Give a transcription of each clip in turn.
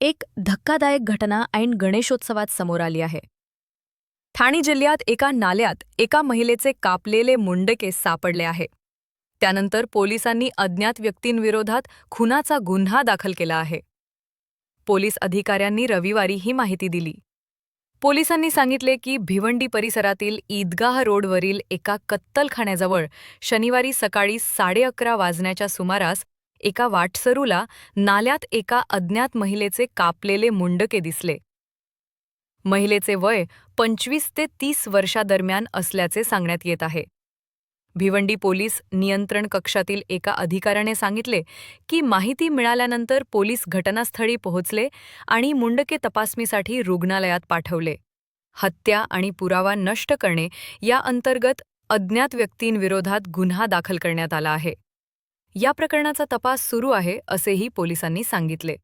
एक धक्कादायक घटना ऐन गणेशोत्सवात समोर आली आहे. ठाणे जिल्ह्यात एका नाल्यात एका महिलेचे कापलेले मुंडके सापडले आहे. त्यानंतर पोलिसांनी अज्ञात व्यक्तींविरोधात खुनाचा गुन्हा दाखल केला आहे. पोलीस अधिकाऱ्यांनी रविवारी ही माहिती दिली. पोलिसांनी सांगितले की भिवंडी परिसरातील ईदगाह रोडवरील एका कत्तलखान्याजवळ शनिवारी सकाळी साडे अकरा वाजण्याच्या सुमारास एका वाटसरूला नाल्यात एका अज्ञात महिलेचे कापलेले मुंडके दिसले. महिलेचे वय पंचवीस ते तीस वर्षादरम्यान असल्याचे सांगण्यात येत आहे. भिवंडी पोलीस नियंत्रण कक्षातील एका अधिकाऱ्याने सांगितले की माहिती मिळाल्यानंतर पोलीस घटनास्थळी पोहोचले आणि मुंडके तपासणीसाठी रुग्णालयात पाठवले. हत्या आणि पुरावा नष्ट करणे या अंतर्गत अज्ञात व्यक्तींविरोधात गुन्हा दाखल करण्यात आला आहे. या प्रकरणाचा तपास सुरू आहे असेही पोलिसांनी सांगितले.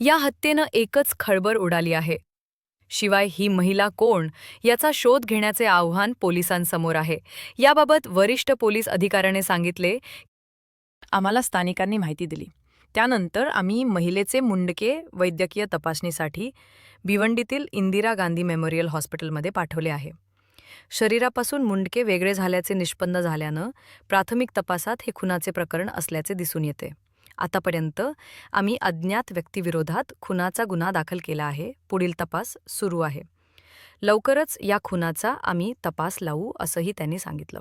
या हत्येनं एकच खळबळ उडाली आहे. शिवाय ही महिला कोण याचा शोध घेण्याचे आव्हान पोलिसांसमोर आहे. याबाबत वरिष्ठ पोलीस अधिकाऱ्याने सांगितले आम्हाला स्थानिकांनी माहिती दिली. त्यानंतर आम्ही महिलेचे मुंडके वैद्यकीय तपासणीसाठी भिवंडीतील इंदिरा गांधी मेमोरियल हॉस्पिटलमध्ये पाठवले आहे. शरीरापासून मुंडके वेगळे झाल्याचे निष्पन्न झाल्यानं प्राथमिक तपासात हे खुनाचे प्रकरण असल्याचे दिसून येते. आतापर्यंत आम्ही अज्ञात व्यक्तीविरोधात खुनाचा गुन्हा दाखल केला आहे. पुढील तपास सुरू आहे. लवकरच या खुनाचा आम्ही तपास लावू असंही त्यांनी सांगितलं.